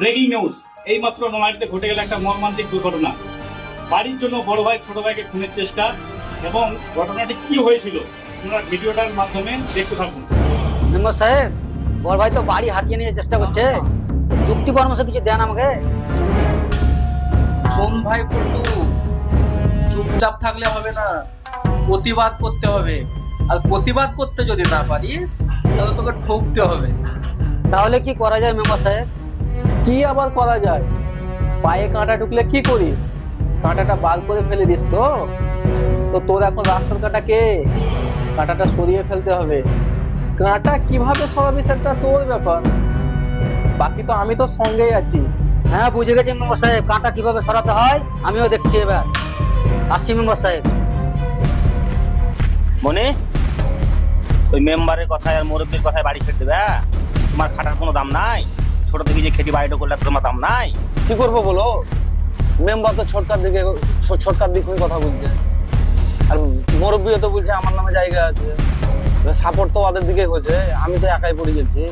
Breaking news. এইমাত্র নলাটিতে ঘটে গেল একটা মর্মান্তিক দুর্ঘটনা। বাড়ির জন্য বড় ভাই ছোট ভাইকে খুনের চেষ্টা এবং ঘটনাটি কি হয়েছিল আপনারা ভিডিওটার মাধ্যমে দেখতে থাকুন। মেম্বার সাহেব বড় ভাই তো বাড়ি হাতিয়ে নিয়ে চেষ্টা করছে। যুক্তি পরামর্শ কিছু দেন আমাকে। সোম ভাই পল্টু চুপচাপ থাকলে হবে না প্রতিবাদ করতে হবে। আর প্রতিবাদ করতে যদি না পারিস তাহলে তোকে ঠকতে হবে। তাহলে কি করা যায় মেম্বার সাহেব? কি আবার করা যায়? পায়ে কাঁটা ঢুকলে কি করিস? কাঁটাটা বার করে ফেলে দিস তো। তো তোর এখন রাস্তার কাঁটা কে? কাঁটাটা সরিয়ে ফেলতে হবে। কাঁটা কীভাবে সরাবি সেটা তোর ব্যাপার। বাকি তো আমি তো সঙ্গেই আছি। হ্যাঁ বুঝে গেছি মেম্বার সাহেব কাঁটা কীভাবে সরাতে হয় আমিও দেখছি এবার। আসছি মেম্বার সাহেব মনে ওই মেম্বারের কথায় আর মুরব্বীর কথায় বাড়ি ছেড়ে দেবে হ্যাঁ? তোমার খাটার কোনো দাম নাই? ছোট থেকে যে খেটি বাড়িটা করলে তোমার দাম নাই? কি করব বলো? মেম্বার তো ছোটকার দিকে ছোটকার দিক হয়ে কথা বলছে। আর মুরব্বীও তো বলছে আমার নামে জায়গা আছে। সাপোর্ট তো ওদের দিকে হয়েছে আমি তো একাই পড়ে গেছি।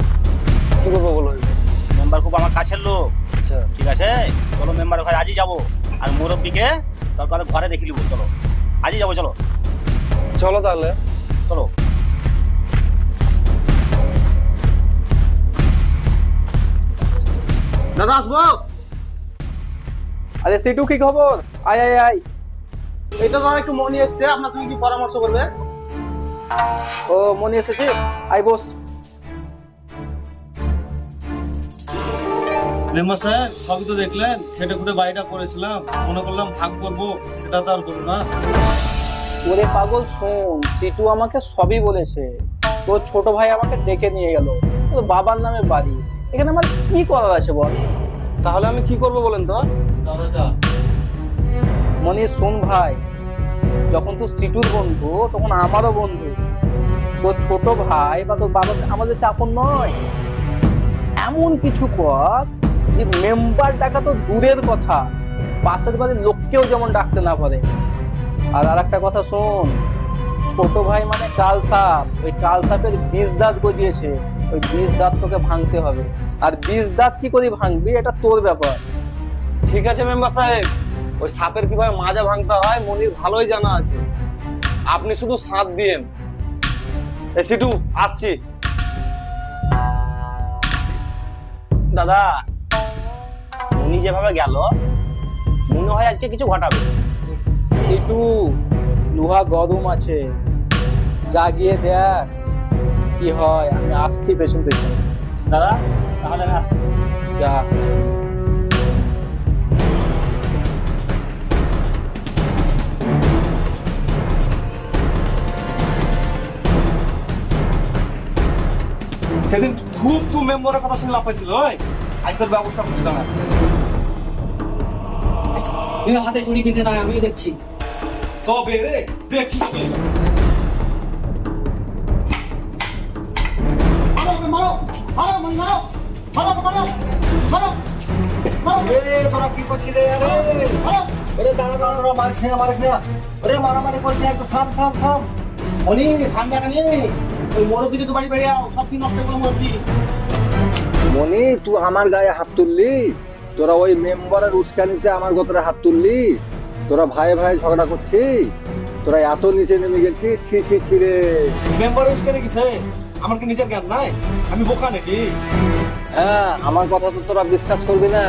কি করব বলো? মেম্বার খুব আমার কাছের লোক। আচ্ছা। ঠিক আছে? চলো মেম্বার ঘরে আজই যাব। আর মুরব্বীকে দরকার ঘরে দেখে নিবো চলো। আজই যাব চলো। চলো তাহলে। চলো। দাদা আসব? আরে সেটু কি খবর? আয় আয় আয়। এটা দাদা একটু মনে এসছে আপনার সঙ্গে কি পরামর্শ করবে? ও মনে এসেছে? I boss. মেম্বার সাহেব সবই তো দেখলেন খেটে খুটে বাড়িটা করেছিলাম। মনে করলাম ভাগ করব সেটা তো আর করব না। ওরে পাগল শোন সিটু আমাকে সবই বলেছে। তোর ছোট ভাই আমাকে ডেকে নিয়ে গেল। তোর বাবার নামে বাড়ি। এখানে আমার কি করার আছে বল? তাহলে আমি কি করব বলেন তো? মনে শোন ভাই যখন তুই সিটুর বন্ধু তখন আমারও বন্ধু। তোর ছোট ভাই বা তোর বাবা আমাদের সে আপন নয়। এমন কিছু কর যে মেম্বার ডাকা তো দূরের কথা। পাশের বাড়ির লোককেও যেমন ডাকতে না পারে। আর আর একটা কথা শোন ছোট ভাই মানে কাল সাপ ওই কাল সাপের বিষ দাঁত গজিয়েছে। ওই বিষ দাঁত তোকে ভাঙতে হবে। আর বিষ দাঁত কি করে ভাঙবি? এটা তোর ব্যাপার। ঠিক আছে মেম্বার সাহেব ওই সাপের কীভাবে মাজা ভাঙতে হয় মনির ভালোই জানা আছে। আপনি শুধু সাঁত দিয়েন। এ সিটু আসছি। দাদা উনি যেভাবে গেল মনে হয় আজকে কিছু ঘটাবে। সিটু লোহা গরম আছে। জাগিয়ে দেখ। কি হয়? আমি আসছি পেছন পেছন দাদা তাহলে আমি আসছি। যা। সেদিন খুব তো মেম্বারের কথা শুনে লাভ পাইছিল ওই। আজ তোর ব্যবস্থা করছিলাম না হাতে চুড়ি কিনতে নয় আমিও দেখছি। তবে রে দেখছি তোরা কি করছিস রে? আরে দাঁড়া দাঁড়া দাঁড়া মারিস না মারিস না। ওরে মারামারি করিস না একটু থাম থাম থাম। অনি ঠান্ডা কানি? ওই মুরব্বী যদি বাড়ি বেরিয়ে সব দিন নষ্ট করে মুরব্বী মনি তুই আমার গায়ে হাত তুললি? তোরা ওই মেম্বারের উস্কানিতে আমার গোতরে হাত তুললি? তোরা ভাই ভাই ঝগড়া করছিস? তোরা এত নিচে নেমে গেছিস ছি ছি ছি রে। মেম্বার উস্কানে গেছে আমার কি নিজের জ্ঞান নাই? আমি বোকা নাকি? হ্যাঁ আমার কথা তো তোরা বিশ্বাস করবি না।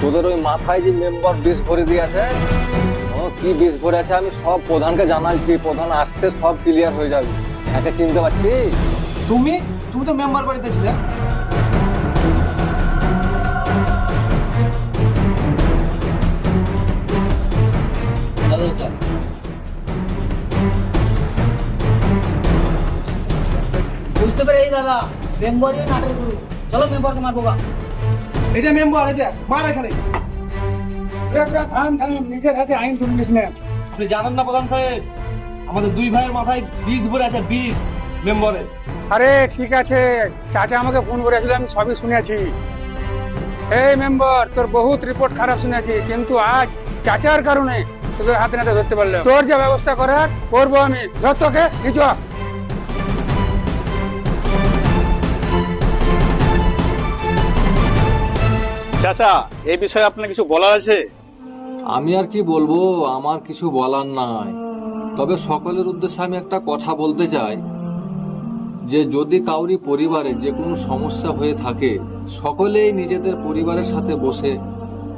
তোদের ওই মাথায় যে মেম্বার বিষ ভরে দিয়েছে ও কি বিষ ভরে আছে আমি সব প্রধানকে জানাইছি প্রধান আসছে সব ক্লিয়ার হয়ে যাবে। একে চিনতে পারছি তুমি? তুমি তো মেম্বার বাড়িতে ছিলে। বুঝতে পেরে এই দাদা মেম্বারই নাটক করু চলো মেম্বারকে মারবো গা। এই যে মেম্বার এই যে মার এখানে। থাম থাম নিজের হাতে আইন তুলবিস না। আপনি জানেন না প্রধান সাহেব আমাদের দুই ভাইয়ের মাথায় বীজ ভরে আছে বীজ মেম্বারের। আরে ঠিক আছে। চাচা আমাকে ফোন করেছিল আমি সবই শুনেছি। এই মেম্বার তোর বহুত রিপোর্ট খারাপ শুনেছি কিন্তু আজ চাচার কারণে তোদের হাতে নাতে ধরতে পারলাম। তোর যা ব্যবস্থা করার করব আমি। ধর তোকে নিচু চাচা এই বিষয়ে আপনার কিছু বলার আছে? আমি আর কি বলব, আমার কিছু বলার নাই। তবে সকলের উদ্দেশ্যে আমি একটা কথা বলতে চাই, যে যদি কাউরি পরিবারে যে কোনো সমস্যা হয়ে থাকে, সকলেই নিজেদের পরিবারের সাথে বসে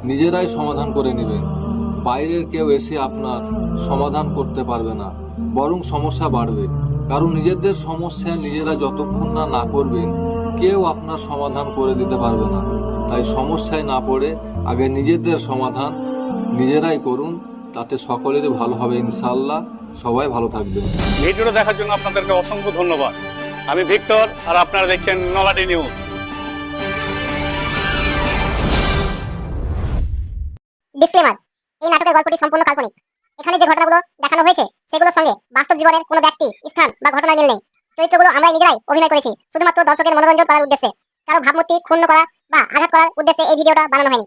নিজেরাই সমাধান করে নেবেন বাইরের কেউ এসে আপনার সমাধান করতে পারবে না, বরং সমস্যা বাড়বে। কারণ নিজেদের সমস্যা নিজেরা যতক্ষণ না না করবেন কেউ আপনার সমাধান করে দিতে পারবে না। তাই সমস্যায় না পড়ে আগে নিজেদের সমাধান নিজেরাই করুন তাতে সকলেরই ভালো হবে ইনশাল্লাহ সবাই ভালো থাকবেন ভিডিওটা দেখার জন্য আপনাদেরকে অসংখ্য ধন্যবাদ। আমি ভিক্টর আর আপনারা দেখছেন নলাডি নিউজ। ডিসক্লেমার এই নাটকের গল্পটি সম্পূর্ণ কাল্পনিক। এখানে যে ঘটনাগুলো দেখানো হয়েছে সেগুলোর সঙ্গে বাস্তব জীবনের কোনো ব্যক্তি স্থান বা ঘটনার মিল নেই। চরিত্রগুলো আমরা নিজেরাই অভিনয় করেছি। শুধুমাত্র দর্শকের মনোরঞ্জন করার উদ্দেশ্যে। কারও ভাবমূর্তি ক্ষুণ্ণ করা বা আঘাত করার উদ্দেশ্যে এই ভিডিওটা বানানো হয়নি।